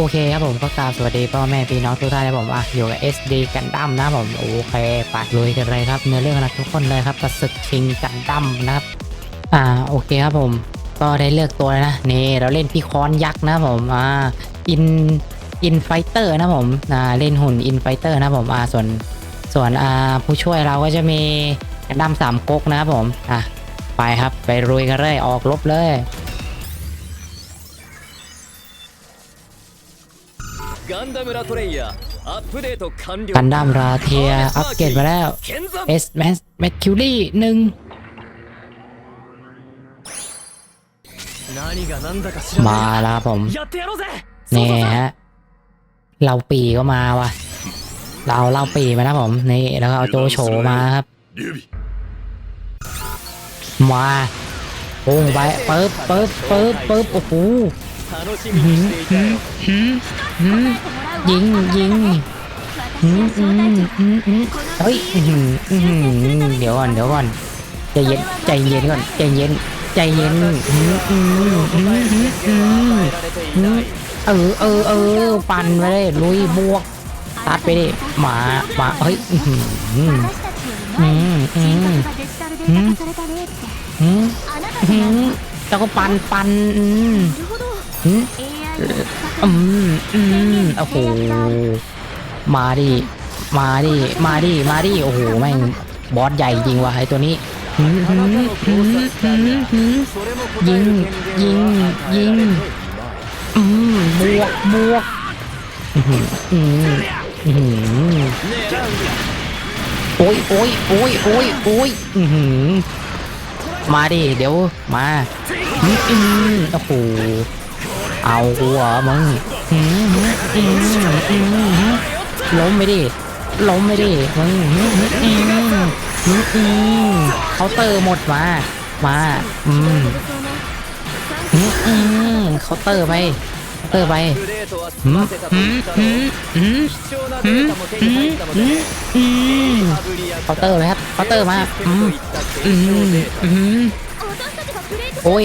โอเคครับผมก็กราบสวัสดีพ่อแม่พี่น้องทุกท่านนะผมอะอยู่กับ SD กันดั้มนะผมโอเคไปลุยกันเลยครับเนื้อเรื่องนะทุกคนเลยครับกับศึกชิงกันดั้มนะครับอ่าโอเคครับผมก็ได้เลือกตัวแล้วนะนี่เราเล่นพี่คอนยักษ์นะผมอ่าอินอินไฟเตอร์นะผมอ่าเล่นหุ่นอินไฟเตอร์นะผมอ่าส่วนส่วนอ่าผู้ช่วยเราก็จะมีกันดั้มสามก๊กนะครับผมอะไปครับไปลุยกันเลยออกรบเลย ガンダムラトレイヤーアップデート完了 กันดั้มราเทียอัปเกรดมาแล้ว 剣山 เอสแมสแมคคิวรี่หนึ่ง 何が何だか知ら มา ね แล้วครับผม えやってやろうぜ นี่ฮะเราปีก็มาว่ะ เราเอาเราปีมานะผม นี่ แล้วก็เอาโจโฉมาครับ มาปุ้งไปปึ๊บปึ๊บปึ๊บปึ๊บโอ้โห ยิงยิงเฮ้ยเดี๋ยวก่อนเดี๋ยวก่อนใจเย็นใจเย็นก่อนใจเย็นใจเย็นเออเออเออปั่นไปเลยลุยบวกตัดไปดิหมาหมาเฮ้ยอืมอืมอืมอืมอืมแล้วก็ปั่นปั่นอืม อืมอืมโอ้โห มาดิ มาดิ มาดิ มาดิ โอ้โห แม่ง บอสใหญ่จริงว่ะไอตัวนี้ยิง ยิง ยิง ยิง อืมบวกบวกอืมอืมโอ้ยโอ้ยโอ้ยโอ้ยโอ้ยอืมมาดิ เดี๋ยว มา อืมโอ้โห เอาหัวมึงล้มไม่ดิล้มไม่ดิมึงเขาเติมหมดมา มาอืมเขาเติมไปเติมไปเขาเติร์ไหมครับเขาเติมมาโอ้ย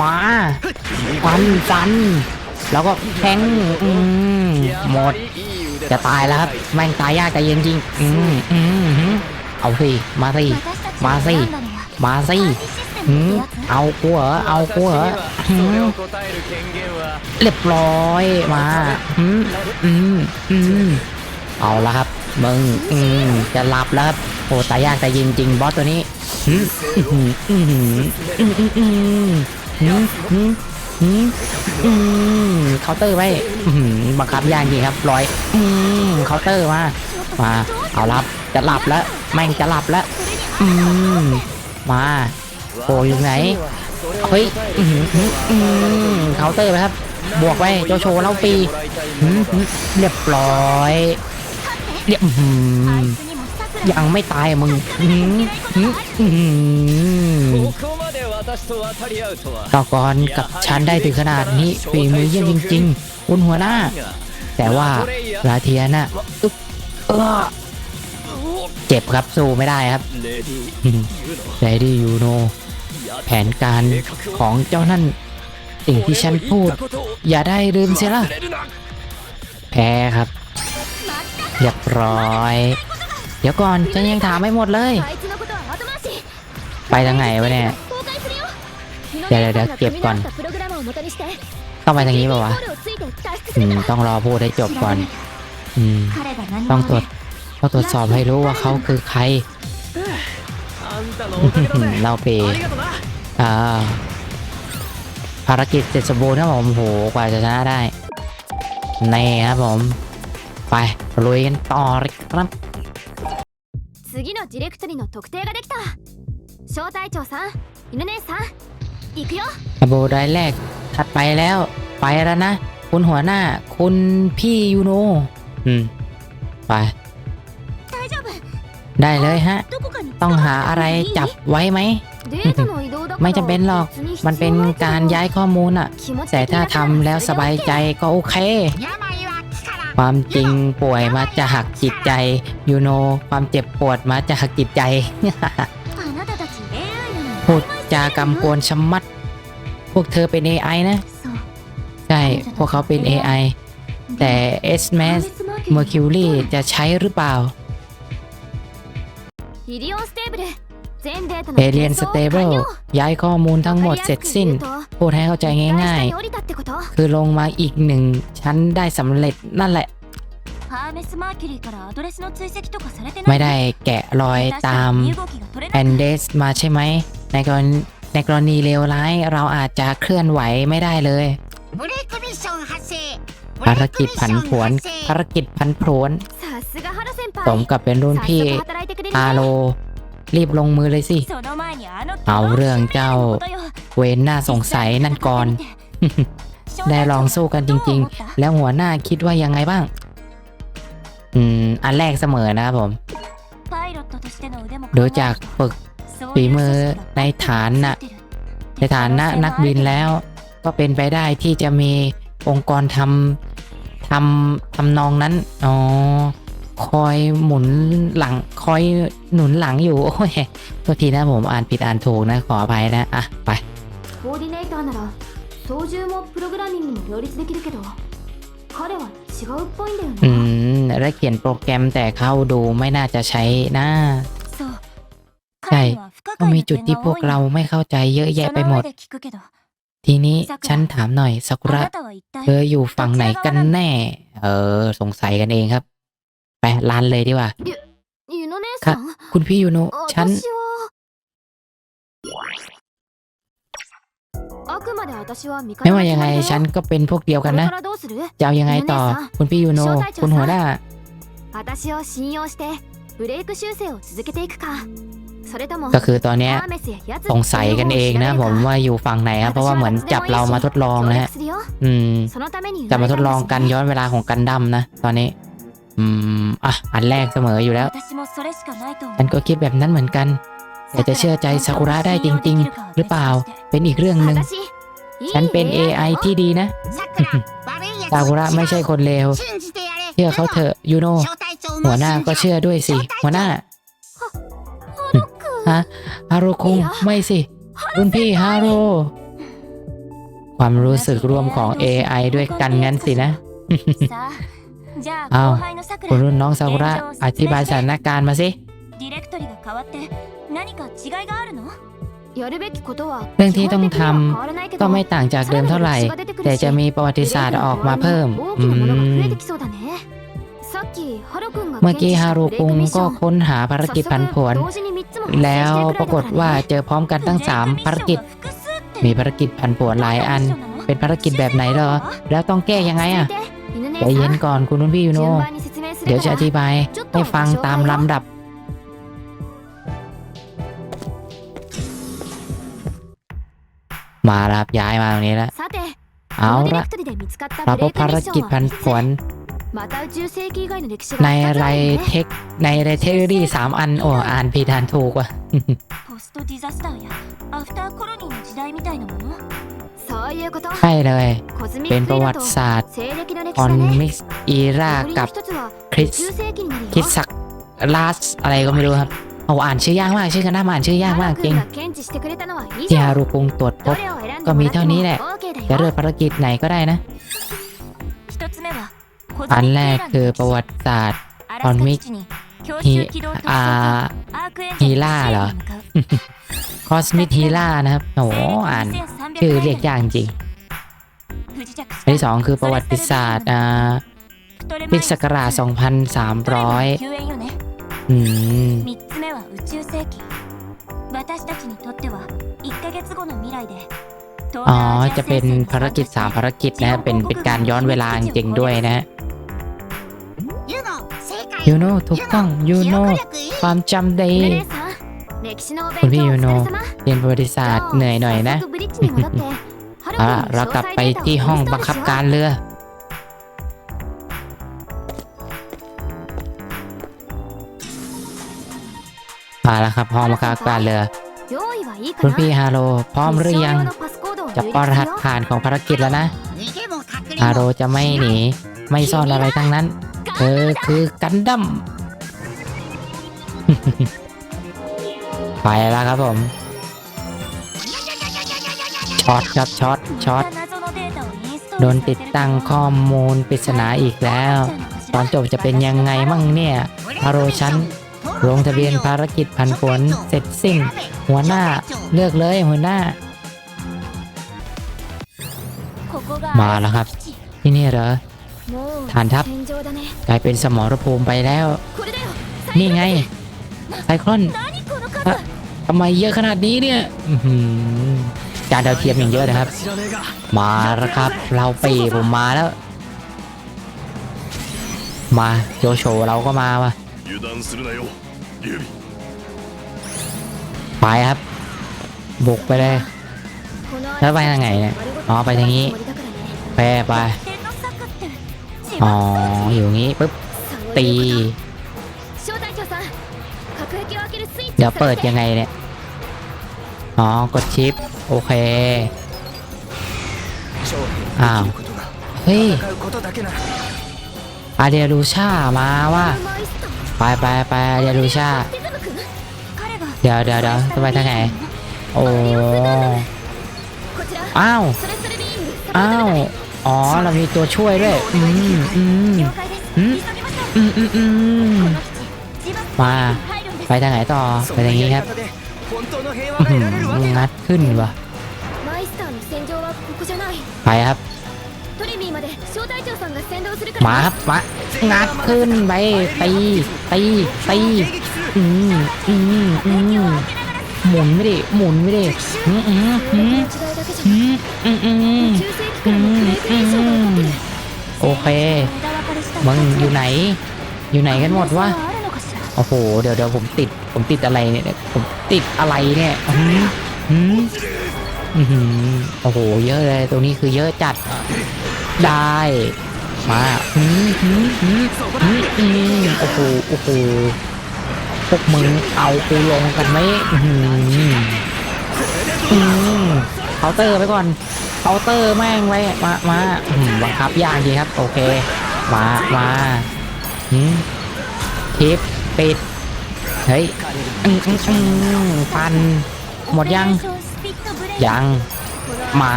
มาฟันจัน แล้วก็แข้งอืมหมด จะตายแล้วครับ แม่งตายยากแต่เย็นจริง อืมอืมเอาสิ มาสิ มาสิ มาสิหืมเอากูเหเอากูเหอืมเรียบร้อยมาหืมอืมอืมเอาละครับ มึง อืมจะหลับแล้วครับโอ้ตายยากแต่ย็นจริงบอสตัวนี้อืมอืมอืมอืม หือืมเคาน์เตอร์ไว้บังคับยากจริงครับร้อยอืมเคาน์เตอร์มามาเอารับจะหลับแล้วแม่งจะหลับแล้วอืมมาโผล่อยู่ไหนเฮ้ยอืมอืมเคาน์เตอร์ไปครับ บวกไว้โจโฉเล่าปีเรียบร้อยเรียบอืม ยังไม่ตายมึงต่อก้อนกับฉันได้ถึงขนาดนี้ฝีมือเยี่ยมจริงๆคุณหัวหน้า แต่ว่าราเทียน่ะเจ็บครับสู้ไม่ได้ครับเลดี้ยูโนแผนการของเจ้านั่นสิ่งที่ฉันพูด อย่าได้ลืมเสียละแพ้ครับเรียบร้อย เดี๋ยวก่อนฉันยังถามไม่หมดเลย ไปทางไหนวะเนี่ยเดี๋ยวเดี๋ยวเก็บก่อน ต้องไปทางนี้ป่าวะต้องรอพูดให้จบก่อนต้องตรวจต้องตรวจสอบให้รู้ว่าเขาคือใครเราเปย์ภารกิจเสร็จสมบูรณ์ครับผมโหกว่าจะชนะได้แน่ครับผม ไปลุยกันต่อเลยครับ 次のディレクトリの特定ができた小隊長さん犬姉さん行くよ โบได้แรกถัดไปแล้ว ไปแล้วนะ โอ คุณหัวหน้า คุณพี่ยูโน อืม ไป 大丈夫 ได้เลยฮะ どこかに ต้องหาอะไรจับไว้ไหม データの移動だから ไม่จำเป็นหรอก 別に必要 มันเป็นการย้ายข้อมูลอะ 気持ち的 แต่ถ้า だから ทำแล้วสบายใจก็โอเค ความจริงป่วยมาจากจิตใจยูโน ความเจ็บปวดมาจากจิตใจ พูดจากำกวนชะมัด พวกเธอเป็น AI นะ ใช่ พวกเขาเป็น AI แต่ s m a s Mercury จะใช้หรือเปล่าฮิริออนสเตเเอเลียนสเตเบิลย้ายข้อมูลทั้งหมดเสร็จสิ้น พูดให้เข้าใจง่ายๆ คือลงมาอีกหนึ่งชั้นได้สำเร็จนั่นแหละ ไม่ได้แกะรอยตามแอนเดสมาใช่ไหม ในกรณีในกรณีเลวร้ายเราอาจจะเคลื่อนไหวไม่ได้เลยภารกิจผันผวนภารกิจผันผวนสมกับเป็นรุ่นพี่อาโร รีบลงมือเลยสิ เอาเรื่องเจ้าเวนหน้าสงสัยนั่นก่อน ได้ลองสู้กันจริง ๆ แล้วหัวหน้าคิดว่ายังไงบ้าง อืม อันแรกเสมอนะครับผม โดยจากฝึกฝีมือในฐานนะในฐานนะนักบินแล้ว ก็เป็นไปได้ที่จะมีองค์กรทำทำทำนองนั้น อ๋อ คอยหมุนหลัง คอยหนุนหลังอยู่ โอ้ยโทษทีนะผมอ่านผิดอ่านถูกนะ ขออภัยนะ อ่ะ ไป コーディネーターなら操縦もプログラミングも両立できるけど彼は違うっぽいんだよ อื な ม และเขียนโปรแกรมแต่เข้าดูไม่น่าจะใช้นะ そうใช่ ก็มีจุดที่พวกเราไม่เข้าใจเยอะแยะไปหมด ทีนี้ฉันถามหน่อยสักุระ เธออยู่ฝั่งไหนกันแน่ เออ สงสัยกันเองครับ ไปร้านเลยดีกว่า ユノ姉かさん คุณพี่ยูโนฉัน 私はあくまで私は味方 ไม่ว่ายังไงฉันก็เป็นพวกเดียว こ กัน れ นะ からどうする จะเอายังไงต่อ คุณพี่ยูโน คุณหัวหน้า 私を信用してブレイク修正を続けていくかそれとも ก็คือตอนเนี้ย ハーメスやヤツ สงสัยกันเองนะ ผมว่าอยู่ฝั่งไหนครับเพราะว่าเหมือนจับเรามาทดลองนะฮะ 協力するよ อืม そのために จับมาทดลองกันย้อนเวลาของกันดั้มนะ ตอนนี้ อืมอะอันแรกเสมออยู่แล้ว ฉันก็คิดแบบนั้นเหมือนกัน แต่จะเชื่อใจซากุระได้จริง ๆ หรือเปล่า เป็นอีกเรื่องหนึ่ง ฉันเป็น AI ที่ดีนะ ซากุระไม่ใช่คนเลว เชื่อเขาเถอะยูโน หัวหน้าก็เชื่อด้วยสิ หัวหน้า ฮะ ฮารุคุง ไม่สิ รุ่นพี่ฮารุความรู้สึกรวมของ AI ด้วยกันงั้นสินะ อาคุณรุ่นน้องซากุระอธิบายสถานการณ์มาสิเรื่องที่ต้องทำก็ไม่ต่างจากเดิมเท่าไหร่ แต่จะมีประวัติศาสตร์ออกมาเพิ่มเมื่อกี้ฮารุคุงก็ค้นหาภารกิจผันผวนแล้วปรากฏว่าเจอพร้อมกันตั้งสามภารกิจ มีภารกิจผันผวนหลายอัน เป็นภารกิจแบบไหนหรอ แล้วต้องแก้ยังไงอะ ใจเย็นก่อนคุณรุ่นพี่ยูโนเดี๋ยวจะอธิบายให้ฟังตามลำดับ มาครับย้ายมาตรงนี้แล้วเอาละเราพบภารกิจพันผวนในไรเทคในไรเทคโนโลยีสามอันโอ้อ่านพีดานถูกว่ะ ใช่เลย เป็นประวัติศาสตร์คอนมิกอีรากับคริสคริสซักลาสอะไรก็ไม่รู้ครับเอาอ่านชื่อยากมากชื่อกันหน้ามาอ่านชื่อยากมากจริงที่ฮารุกงตรวจพบก็มีเท่านี้แหละ จะเริ่มภารกิจไหนก็ได้นะ อันแรกคือประวัติศาสตร์คอนมิก ฮีอาฮีล่าเหรอคอสมิทฮีล่านะครับโอ้อ่านคือเรียกยากจริงอันที่สองคือประวัติศาสตร์อ่าพิศักราช2,300อืมอ๋อ จะเป็นภารกิจสามภารกิจนะเป็นเป็นการย้อนเวลาจริงด้วยนะ ยูโนถูกต้องยูโนความจำดีคุณพี่ยูโนเรียนประวัติศาสตร์เหนื่อยหน่อยนะเอาะเรากลับไปที่ห้องบังคับการเรือมาแล้วครับห้องบังคับการเรือคุณพี่ฮาโลพร้อมหรือยังจะปอรหัสผ่านของภารกิจแล้วนะฮาโลจะไม่หนีไม่ซ่อนอะไรทั้งนั้น เธอคือกันดั้มไปแล้วครับผมช็อตครับช็อตช็อตโดนติดตั้งข้อมูลปริศนาอีกแล้ว ตอนจบจะเป็นยังไงมั่งเนี่ยพาโรชันลงทะเบียนภารกิจผันผลเสร็จสิ้น หัวหน้าเลือกเลยหัวหน้า มาแล้วครับ ที่นี่เหรอ ฐานทัพกลายเป็นสมรภูมิไปแล้ว นี่ไงไซคลอนทำไมเยอะขนาดนี้เนี่ยการดาวเทียมอย่างเยอะนะครับ มาแล้วครับ เราปีผมมาแล้ว มาโยโฉเราก็มาว่ะไปครับ บุกไปเลย แล้วไปทางไหนเนี่ย อ๋อไปทางนี้ไปไป อ๋ออยู่งี้ปุ๊บตีเดี๋ยวเปิดยังไงเนี่ย อ๋อ กดชิป โอเค อ้าว เฮ้ยอเดียรูชามาว่า ไปไปไปอเดียรูชา เดี๋ยวเดี๋ยวเดี๋ยวจะไปทางไหน โอ้ อ้าว อ้าว อ๋อ เรามีตัวช่วยด้วยอืมอืมอืมอืมอืมมา ไปทางไหนต่อ ไปทางนี้ครับงัดขึ้นวะไปครับ มาครับมางัดขึ้นไปตีตีตีอืมอืมอืมหมุนไม่ได้หมุนไม่ได้อืมอืมอืมอืมอืม โอเคมึงอยู่ไหน อยู่ไหนกันหมดวะโอ้โห เดี๋ยวเดี๋ยวผมติด ผมติดอะไรเนี่ยผมติดอะไรเนี่ยอืมอืมอืมโอ้โห เยอะเลย ตรงนี้คือเยอะจัด ได้ มาอืมอืมอืมอืมอืมโอ้โห โอ้โห พวกมึงเอากูลงกันไหมอืมอืมเคาเตอร์ไปก่อน เคาน์เตอร์แม่งไว้มามาบังคับยากดีครับ โอเค มามาทิปปิด เฮ้ยปัน หมดยัง ยัง มา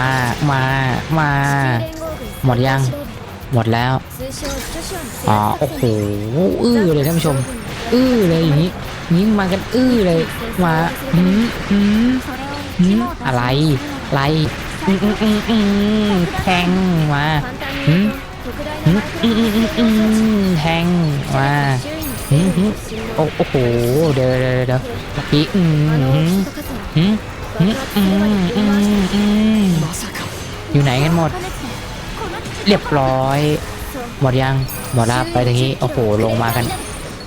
มา มา หมดยัง หมดแล้วอ๋อโอ้โห อื้อเลยท่านผู้ชม อื้อเลยอย่างนี้นี้มากันอื้อเลย มาอืมอืมออะไร อะไร อืมอืมอืมอืมแทงว่ะอืมอืมอืมอืมแทงว่ะอืมอืมโอ้โหเดี๋ยวเดี๋ยวเดี๋เมื่อกี้อืมอืมอืมอืมอืมอืมอืมอยู่ไหนกันหมด เรียบร้อยหมดยังหมดแล้วไปทางนี้โอ้โหลงมากัน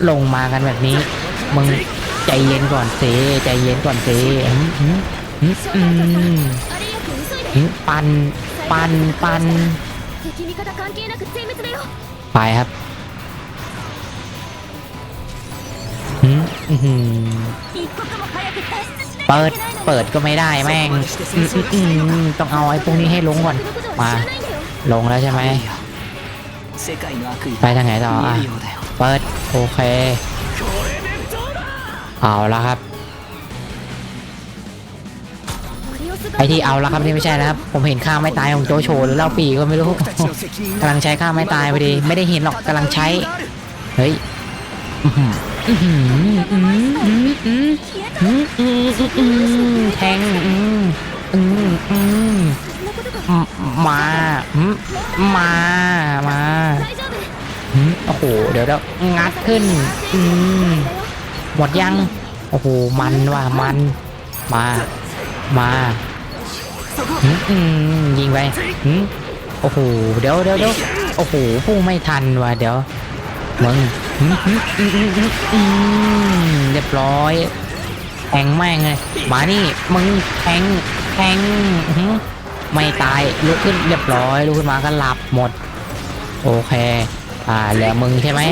ลงมากันแบบนี้มึงใจเย็นก่อนเซใจเย็นก่อนเซอืมอืมอืม ปันปันปันไปครับเปิด เปิดก็ไม่ได้แม่งต้องเอาไอ้พวกนี้ให้ลงก่อน มา ลงแล้วใช่ไหม ไปทางไหนต่ออะ เปิด โอเค เอาละครับ ไอที่เอาละครับนี่ไม่ใช่แล้วครับผมเห็นข้าไม่ตายของโจโฉแรือเล่าปีก็ไม่รู้กำลังใช้ข้าไม่ตายพอดีไม่ได้เห็นหรอกกำลังใช้เฮ้ยแทงมามามาโอ้โหเดี๋ยวเดี๋ยวงัดขึ้นหมดยัง โอ้โหมันว่ะมันมา มา อืมยิงไปอืมโอ้โหเดี๋ยวเดี๋ยวเดี๋ยวโอ้โหพุ่งไม่ทันว่ะเดี๋ยวมึงเรียบร้อยแทงแม่งเลยมานี่มึงแทงแทงไม่ตายลุกขึ้นเรียบร้อยลุกขึ้นมาก็หลับหมด โอเค อ่าเหลือมึงใช่ไหม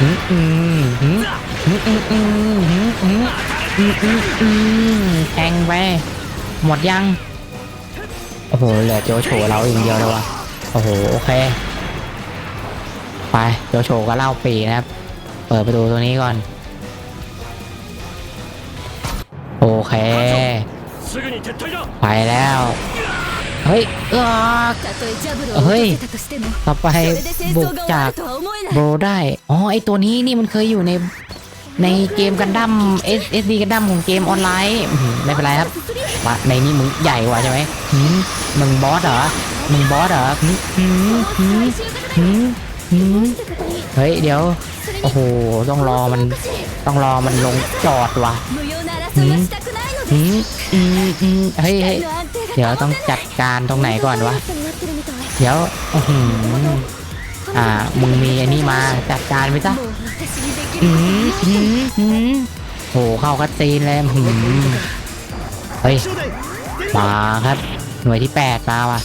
อืมอืมอืมอืมอืมอืมอืมอืมอืมอืมอืมแทงไปหมดยัง โอ้โหเหลือโจโฉเราอย่างเดียวเลยวะโอ้โหโอเค ไปโจโฉก็เล่าปีนะครับ เปิดประตูตัวนี้ก่อน โอเค ไปแล้ว เฮ้ยเออเฮ้ย ต่อไปบุกจากโบได้ อ๋อไอตัวนี้นี่มันเคยอยู่ใน ในเกมกันดั้ม S S D กันดั้มของเกมออนไลน์ไม่เป็นไรครับว่าในนี้มึงใหญ่กว่าใช่ไหมมึงบอสเหรอมึงบอสเหรอเฮ้ยเดี๋ยวโอ้โหต้องรอมันต้องรอมันลงจอดว่ะเฮ้ยเดี๋ยวต้องจัดการตรงไหนก่อนวะเดี๋ยวอ่ามึงมีอันนี้มาจัดการไปซะ โหเข้าคัดซีนเลยหืมเฮ้ยมาครับ หน่วยที่แปดมาว่ะ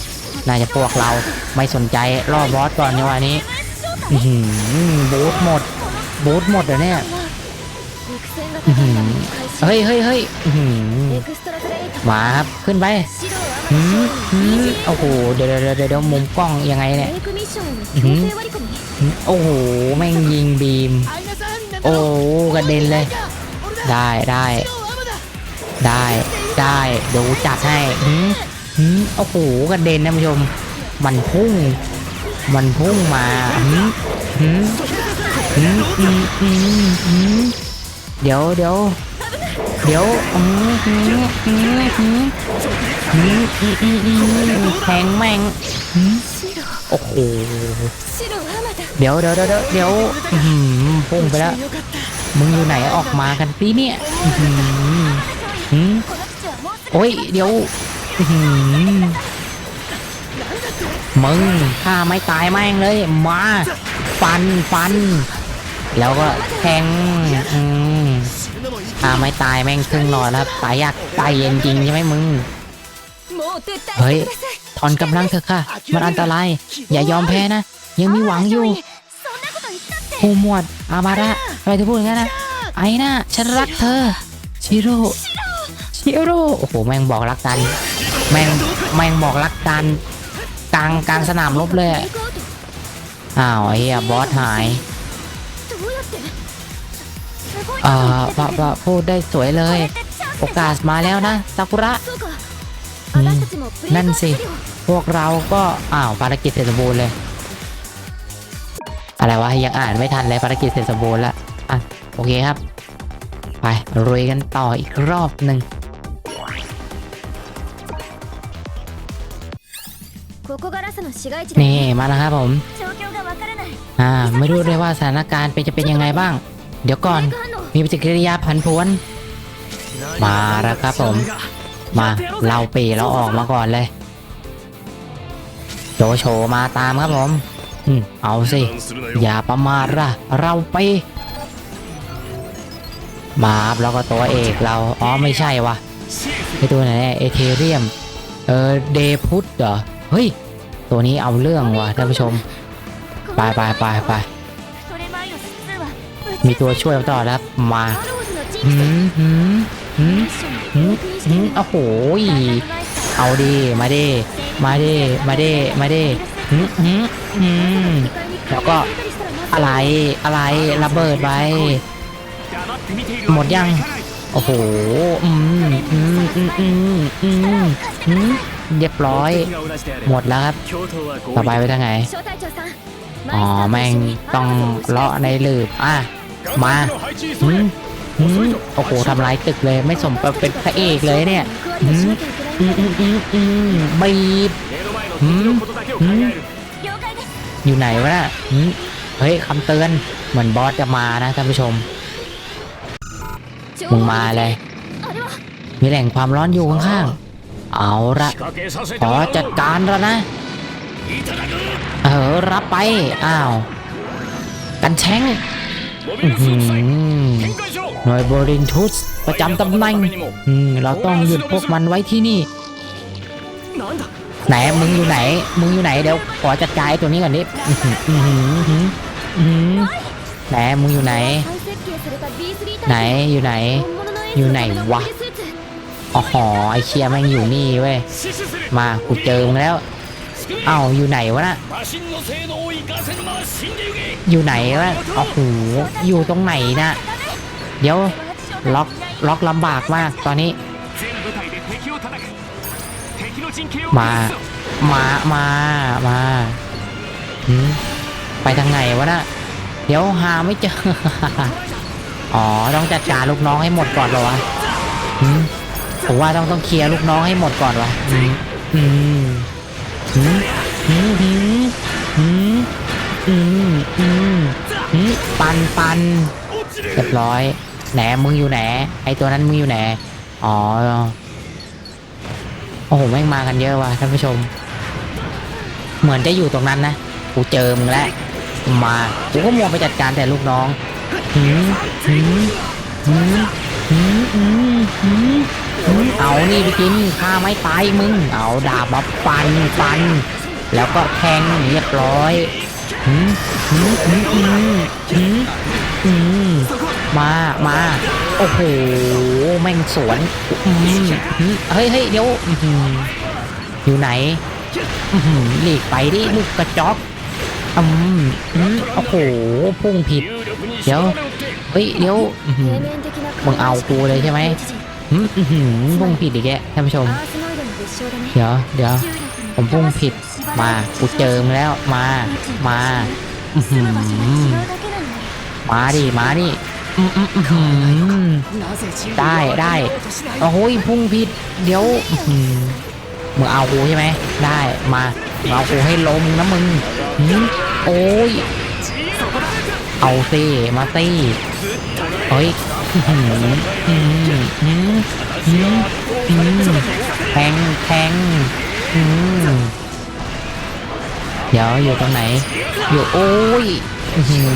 น่าจะพวกเราไม่สนใจรอบบอสก่อนในวันนี้หืมบูทหมด บูทหมดเหรอเนี่ยเฮ้ยเฮ้ยเฮ้ยมาครับ ขึ้นไปโอ้โห เดี๋ยวเดี๋ยวเดี๋ยวมุมกล้องยังไงเนี่ย โอ้โห แม่งยิงบีม โอ้กระเด็นเลย ได้ได้ได้ได้ดูจัดให้หืมหืมโอ้โหกระเด็นนะผู้ชม มันพุ่ง มันพุ่งมาหืมหืมหืมหืมหืมเดี๋ยวเดี๋ยวเดี๋ยวอืมอืมอืมอืมอืมอืมแทงแม่งโอ้โห เดี๋ยวเดี๋ยวเดี๋ยวเดี๋ยวพุ่งไปแล้ว มึงอยู่ไหนออกมากันสิเนี่ยโอ้ย เดี๋ยวมึงฆ่าไม่ตายแม่งเลย มาฟันฟัน แล้วก็แทงฆ่าไม่ตายแม่งครึ่งหลอดครับตายยากตายเย็นจริงใช่ไหมมึงเฮ้ยถอนกำลังเถอะค่ะ มันอันตราย อย่ายอมแพ้นะ ยังมีหวังอยู่โอหมวดอามาระอะไรจะพูดงั้นนะ ไอ้น่าฉันรักเธอ ชิโร่ ชิโร่ โอ้โห แม่งบอกรักกัน แม่ง แม่งบอกรักกัน กลางกลางสนามรบเลย อ้าวเฮียบอสหายเอ่อปพูดได้สวยเลย โอกาสมาแล้วนะซากุระ นั่นสิ พวกเราก็ อ้าวภารกิจเสร็จสมบูรณ์เลย อะไรวะยังอ่านไม่ทันเลยภารกิจเสร็จสมบูรณ์ละอะโอเคครับ ไปรวยกันต่ออีกรอบหนึ่งนี่มาแล้วครับผมอ่าไม่รู้เลยว่าสถานการณ์เป็นจะเป็นยังไงบ้าง เดี๋ยวก่อนมีปฏิกิริยาผันผวนมาแล้วครับผม มาเราปีเราออกมาก่อนเลยโจโฉมาตามครับผม เอาสิ อย่าประมาทล่ะ เราไป มาแล้วก็ตัวเอกเรา อ๋อไม่ใช่วะไอตัวไหนเนี่อเทเรียม เออเดพุทเหรอ เฮ้ย ตัวนี้เอาเรื่องว่ะท่านผู้ชม ไปไปไปไปมีตัวช่วยต่อแล้วมาหืมหืมหืมหืมหืมโอ้โห เอาดีมาดีมาดีมาดีมาดี แล้วก็อะไรอะไรระเบิดไว้หมดยัง โอ้โหอืมอืมอืมอืมอืมเรียบร้อย หมดแล้วครับ ต่อไปไปทางไหน อ๋อ แม่งต้องเลาะในหลืบ อะ มาอืมอืมโอ้โหทำลายตึกเลย ไม่สมเป็นพระเอกเลยเนี่ยอืมอืมอืมอืมบีบ อยู่ไหนวะน่ะเฮ้ยคำเตือนเหมือนบอสจะมานะท่านผู้ชมมึงมาเลย มีแหล่งความร้อนอยู่ข้างๆ เอาละขอจัดการแล้วนะ เออ รับไป อ้าว กันแช้งหน่วยบรินทุสประจำตำแหน่งเราต้องหยุดพวกมันไว้ที่นี่ ไหน มึงอยู่ไหน มึงอยู่ไหน เดี๋ยวขอจัดการไอ้ตัวนี้ก่อนดิอื้อหืออื้อหืออื้อหืออื้อหือไหน มึงอยู่ไหน 再設計された B3 ไหน 隊 อยู่ไหน 本物の อยู่ไหนวะอ๋อหอไอเชียแม่งอยู่นี่เว้ย 死守する มากูเจอมึงแล้ว スクリーン เอ้าอยู่ไหนวะน่ะ マシンの性能を生かせぬまま死んでゆけ อยู่ไหนวะโอ้โหอยู่ตรงไหนนะ เดี๋ยวล็อกล็อกลำบากมากตอนนี้ มา มา มา มาไปทางไหนวะน่ะ เดี๋ยวหาไม่เจอ อ๋อ ต้องจัดการลูกน้องให้หมดก่อนเหรอวะผมว่าต้องต้องเคลียร์ลูกน้องให้หมดก่อนวะอืมอืมอืมอืมอืมอืมอืมปันปันเรียบร้อย แหนมึงอยู่ไหนไอตัวนั้นมึงอยู่ไหนอ๋อ โอ้โหแม่งมากันเยอะว่ะท่านผู้ชม เหมือนจะอยู่ตรงนั้นนะกูเจอมึงแล้วมากูก็มัวไปจัดการแต่ลูกน้องหืมหืมหืมหืมหืมหืมหืมเอานี่ไปกินฆ่าไม่ตายมึง เอาดาบมาฟันฟัน แล้วก็แทงเรียบร้อยหืมหืมหืมหืมหืมมามา โอ้โห แม่งสวนเฮ้ยเฮ้ยเดี๋ยวอยู่ไหนหลีกไปดิลูกกระจอกอืมโอ้โห พุ่งผิด เดี๋ยว เฮ้ย เดี๋ยวมึงเอากูเลยใช่ไหมพุ่งผิดอีกแกท่านผู้ชม เดี๋ยว เดี๋ยว ผมพุ่งผิด มา กูเจอมแล้ว มา มามาดิ มาดิ อืมอืมอื้อหือได้ได้โอ้โหพุ่งผิดเดี๋ยวอื้อหือมึงเอากูใช่ไหมได้มามึงเอากูให้ลมนะมึงหืมโอ้ยเอาสิมาสิเฮ้ยอื้อหืออืมอืมอืมอืมแทงแทงอืมเดี๋ยวอยู่ตรงไหนอยู่โอ้ยอื้อหือ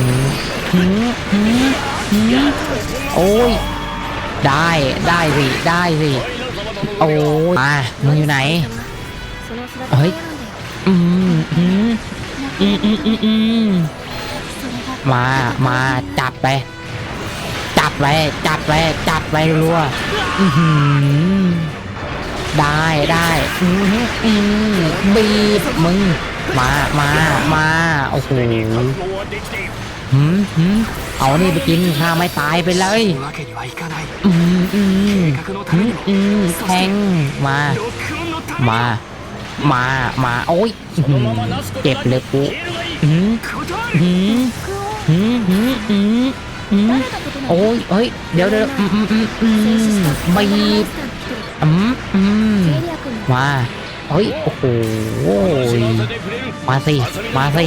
หืมหืม โอ้ย ได้ได้สิได้สิโอ้ยมามึงอยู่ไหน เฮ้ย อืมอืมอืมอืมอืมอืมมามาจับไป จับไปจับไปจับไปรัวอืมได้ได้อืมอืมบีบมึง มามามาโอ้โหอืมอืม เอานี่ไปกินข้าไม่ตายไปเลยอืมอืมอืมแทงมา มา มา มา โอ้ยเจ็บเลยปุ๊ืมอืมอืมอืมอืมโอ้ยเฮ้ย เดี๋ยวเดี๋ยวอืมอืมอืมอืมบีบอืมอืมมาเฮ้ย โอ้โห มาสิ มาสิ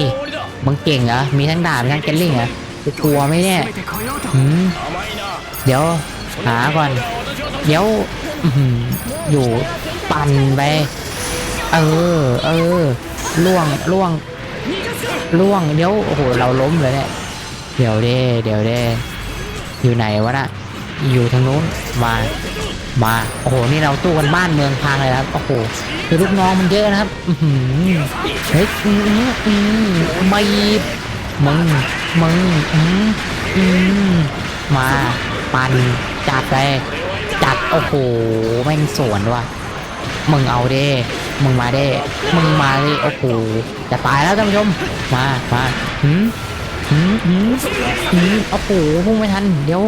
มึงเก่งเหรอ มีทั้งดาบมีทั้งเจลลิ่งเหรอ จะชัวไหมเนี่ยเดี๋ยวหาก่อน เดี๋ยวอยู่ปั่นไป เออ เออล่วงล่วงล่วงเดี๋ยวโอ้โหเราล้มเลยเนี่ยเดี๋ยวเด้เดี๋ยวเด้อยู่ไหนวะนะอยู่ทางนู้นมามาโอ้โหนี่เราตู้กันบ้านเมืองพังเลยครับโอ้โหคือลูกน้องมันเยอะนะครับเฮ้ยไม่มึง มึงอืมอมาปันจัดเลยจัดโอ้โหแม่งสวนวะมึงเอาเด้มึงมาเด้มึงมาดิโอ้โหจะตายแล้วท่านผู้ชมมามาหืมหืมหืมหืมโอ้โหพุ่งไม่ทันเดี๋ยว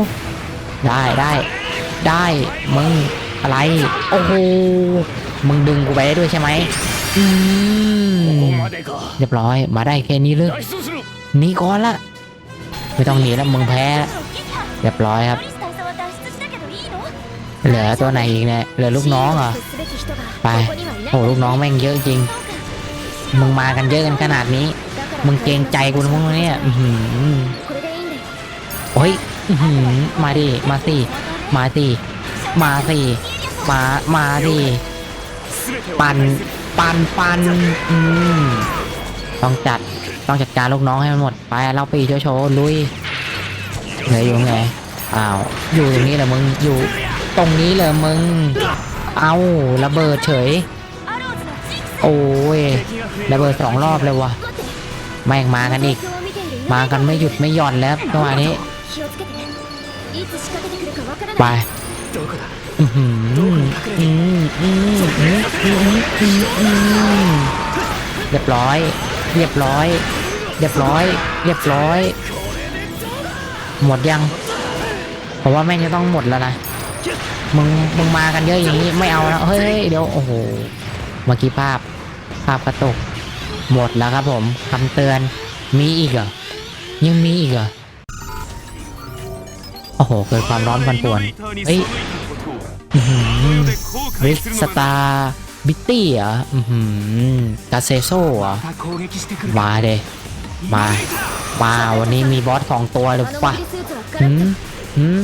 ได้ได้ได้มึงอะไรโอ้โหมึงดึงกูไปดด้วยใช่ไหมอืมเรียบร้อยมาได้แค่นี้เลยนี่ก่อนละ ไม่ต้องหนีแล้วมึงแพ้เรียบร้อยครับ เหลือตัวไหนอีกเนี่ยเหลือลูกน้องเหรอไปโอ้ลูกน้องแม่งเยอะจริง มึงมากันเยอะกันขนาดนี้ มึงเกรงใจกูนะมึงเนี่โอ้ยมาดิมาสิมาสิมาสิมามาดิปันปันปันอืมต้องจัด ต้องจัดการลูกน้องให้มันหมดไปเราปีโชว์ลุยเหนื่อยอยู่ไงอ้าวอยู่ตรงนี้เหรอมึงอยู่ตรงนี้เหรอมึง เอาระเบิดเฉย โอ้ยระเบิดสองรอบเลยวะแม่งมากันอีก มากันไม่หยุดไม่หย่อนแล้วจังหวะนี้ไปเรียบร้อย เรียบร้อย เรียบร้อย เรียบร้อย หมดยังผมว่าแม่งจะต้องหมดแล้วนะมึงมึงมากันเยอะอย่างนี้ไม่เอาแล้วเฮ้ยเดี๋ยวโอ้โหเมื่อกี้ภาพ ภาพกระตก หมดแล้วครับผมคำเตือนมีอีกเหรอยังมีอีกเหรอโอ้โห เกิดความร้อนพันป่วนเฮ้ยริสสตาบิตตี้เหรอ กาเซโซ่เหรอมาเลย มาว้าวันนี้มีบอสสองตัวหรือปะหืมหืม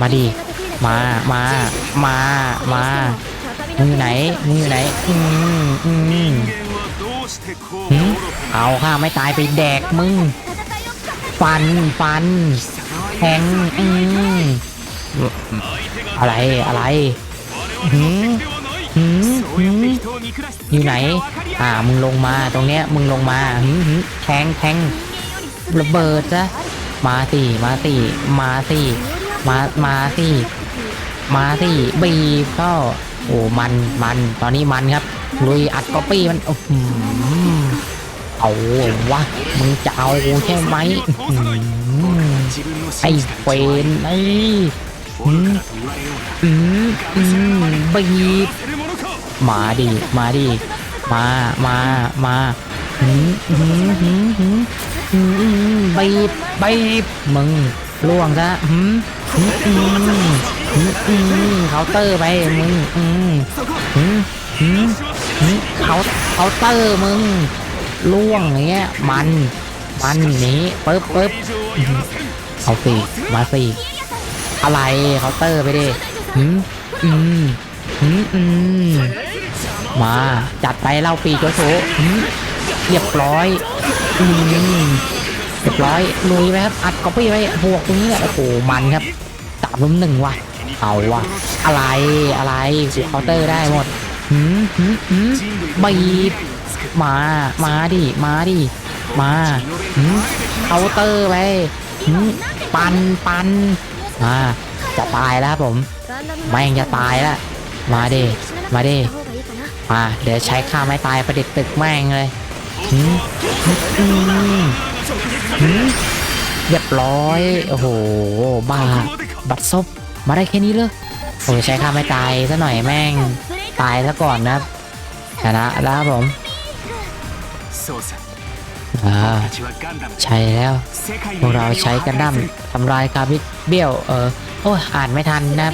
มาดิมามามามามึงอยู่ไหนมึงอยู่ไหนอืมอืมเอาข้าไม่ตายไปแดกมึง ฟันฟันแทงอืมอะไรอะไรหืมหืม อยู่ไหน อ่า มึงลงมาตรงเนี้ย มึงลงมาหึหึแทงแทงระเบิดซะมาสิมาสิมาสิมามาสิมาสิบีบเข้โอ้มันมันตอนนี้มันครับลุยอัดก๊อปปี้มันโอ้โหเอาวะมึงจะเอาใช่ไหมไอ้เฟนไอ้อืมอืมบีบ มาดิมาดิมามามาหืมหืมหืมหืมหืมบีบบีบมึงล่วงซะหืมหืมหืมหืมเคาน์เตอร์ไปมึงหืมหืมหืมหืมเคาเคาน์เตอร์มึงล่วงเงี้ยมันมันนี้ปึ๊บปึ๊บเอาสิมาสิอะไรเคาน์เตอร์ไปดิหืมอืม หืมอืมมาจัดไปเล่าปีโจโฉเรียบร้อยอืมเรียบร้อยลุยไปครับอัดก๊อปปี้ไว้บวกตรงนี้แหละโอ้โหมันครับสามล้มหนึ่งว่ะเอาว่ะอะไรอะไรเคาน์เตอร์ได้หมดหืมหืมหืมบีบมามาดิมาดิมาหืมเคาน์เตอร์ไปหืมปันปันมาจะตายแล้วครับผมแม่งจะตายแล้ว มาดิมาดิมาเดี๋ยวใช้ข้าไม่ตายประดิษฐ์ตึกแม่งเลยเรียบร้อย โอ้โห บ้า บัดซบมาได้แค่นี้เลยโอ้ใช้ข้าไม่ตายซะหน่อยแม่ง ตายซะก่อนนะชนะแล้วผมอาใช้แล้ว พวกเราใช้กันดั้มทำลายกาบิเบี้ยว เออ โอ้อ่านไม่ทันนะ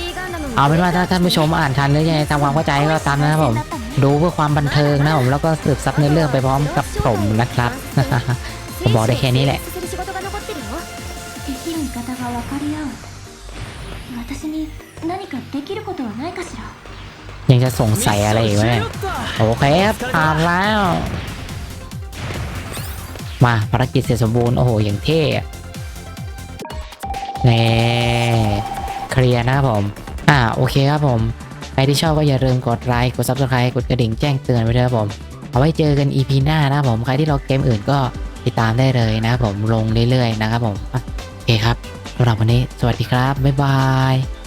เอาเป็นว่าถ้าท่านผู้ชมอ่านทันหรือยังไงทำความเข้าใจก็ตามนะครับผม ดูเพื่อความบันเทิงนะผมแล้วก็สืบซับเนื้อเรื่องไปพร้อมกับผมนะครับผมบอกได้แค่นี้แหละยังจะสงสัยอะไรอีกไหมโอเคครับผ่านแล้ว มาภารกิจเสร็จสมบูรณ์ โอ้โห อย่างเท่เน่เคลียร์นะครับผม โอเคครับผม ใครที่ชอบก็อย่าลืมกดไลค์ กด subscribe กดกระดิ่งแจ้งเตือนไว้ด้วยครับผม เอาไว้เจอกัน EP หน้านะครับผม ใครที่เราเกมอื่นก็ติดตามได้เลยนะครับผม ลงเรื่อยๆนะครับผม โอเคครับสำหรับวันนี้ สวัสดีครับ บ๊ายบาย